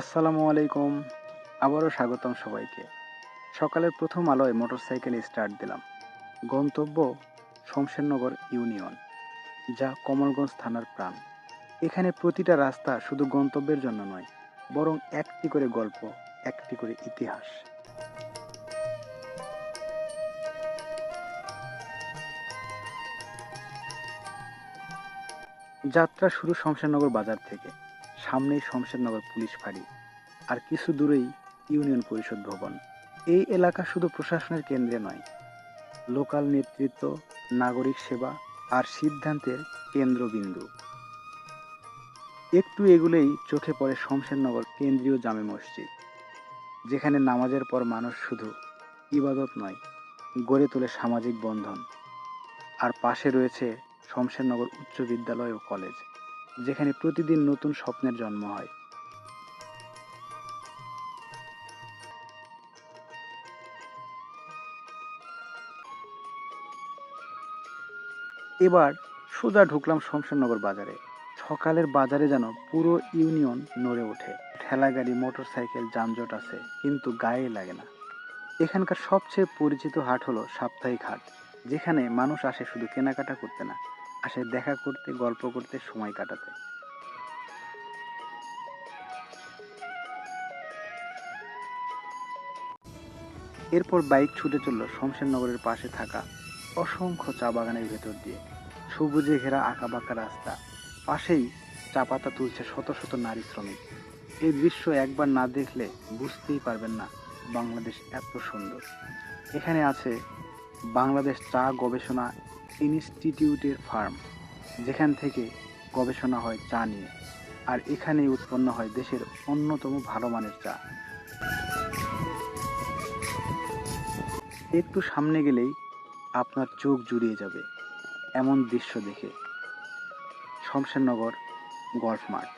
আসসালামু আলাইকুম। আবারও স্বাগতম সবাইকে। সকালের প্রথম আলোয় মোটরসাইকেলে স্টার্ট দিলাম। গন্তব্য শমশেরনগর ইউনিয়ন, যা কমলগঞ্জ থানার প্রাণ। এখানে প্রতিটা রাস্তা শুধু গন্তব্যের জন্য নয়, বরং একটি করে গল্প, একটি করে ইতিহাস। যাত্রা শুরু শমশেরনগর বাজার থেকে। সামনেই শমশেরনগর পুলিশ ফাঁড়ি আর কিছু দূরেই ইউনিয়ন পরিষদ ভবন। এই এলাকা শুধু প্রশাসনের কেন্দ্রে নয়, লোকাল নেতৃত্ব, নাগরিক সেবা আর সিদ্ধান্তের কেন্দ্রবিন্দু। একটু এগুলেই চোখে পড়ে শমশেরনগর কেন্দ্রীয় জামে মসজিদ, যেখানে নামাজের পর মানুষ শুধু ইবাদত নয়, গড়ে তোলে সামাজিক বন্ধন। আর পাশে রয়েছে শমশেরনগর উচ্চ বিদ্যালয় ও কলেজ। যেখানে প্রতিদিন নতুন স্বপ্নের জন্ম হয়। এবার সোজা ঢুকলাম শমশেরনগর বাজারে। সকালের বাজারে যেন পুরো ইউনিয়ন নড়ে ওঠে। ঠেলাগাড়ি মোটর সাইকেল যানজট আছে, কিন্তু গায়ে লাগে না। এখানকার সবচেয়ে পরিচিত হাট হলো সাপ্তাহিক হাট, যেখানে মানুষ আসে শুধু কেনাকাটা করতে না আসে দেখা করতে, গল্প করতে সময় কাটাতে। এরপর বাইক ছুটে চলল শমশেরনগরের পাশে থাকা অসংখ্য চা বাগানের ভেতর দিয়ে। সবুজে ঘেরা আঁকাবাঁকা রাস্তা। পাশেই চা পাতা তুলছে শত শত নারী শ্রমিক। এই দৃশ্য একবার না দেখলে বুঝতেই পারবেন না বাংলাদেশ এত সুন্দর। এখানে আছে বাংলাদেশ চা গবেষণা ইনস্টিটিউটের ফার্ম, যেখান থেকে গবেষণা হয় চা নিয়ে, আর এখানেই উৎপন্ন হয় দেশের অন্যতম ভালো মানের চা। একটু সামনে গেলেই আপনার চোখ জুড়িয়ে যাবে এমন দৃশ্য দেখে। শমশেরনগর গল্ফ মাঠ।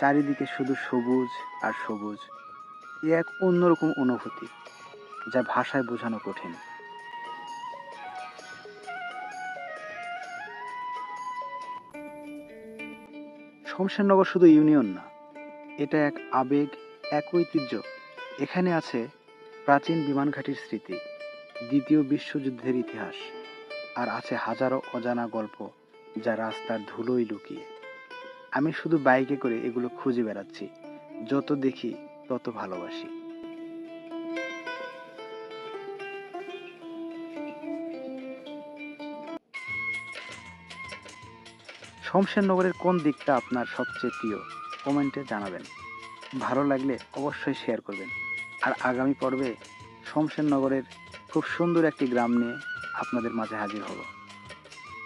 চারিদিকে শুধু সবুজ আর সবুজ। এ এক অন্যরকম অনুভূতি, যা ভাষায় বোঝানো কঠিন। শমশেরনগর শুধু ইউনিয়ন না, এটা এক আবেগ, এক ঐতিহ্য। এখানে আছে প্রাচীন বিমানঘাটির স্মৃতি, দ্বিতীয় বিশ্বযুদ্ধের ইতিহাস, আর আছে হাজারো অজানা গল্প যা রাস্তার ধুলোই লুকিয়ে। আমি শুধু বাইকে করে এগুলো খুঁজে বেড়াচ্ছি, যত দেখি তত ভালোবাসি। শমশেরনগরের কোন দিকটা আপনার সবচেয়ে প্রিয়? কমেন্টে জানাবেন। ভালো লাগলে অবশ্যই শেয়ার করবেন। আর আগামী পর্বে শমশেরনগরের খুব সুন্দর একটি গ্রাম নিয়ে আপনাদের মাঝে হাজির হব।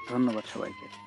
ধন্যবাদ সবাইকে।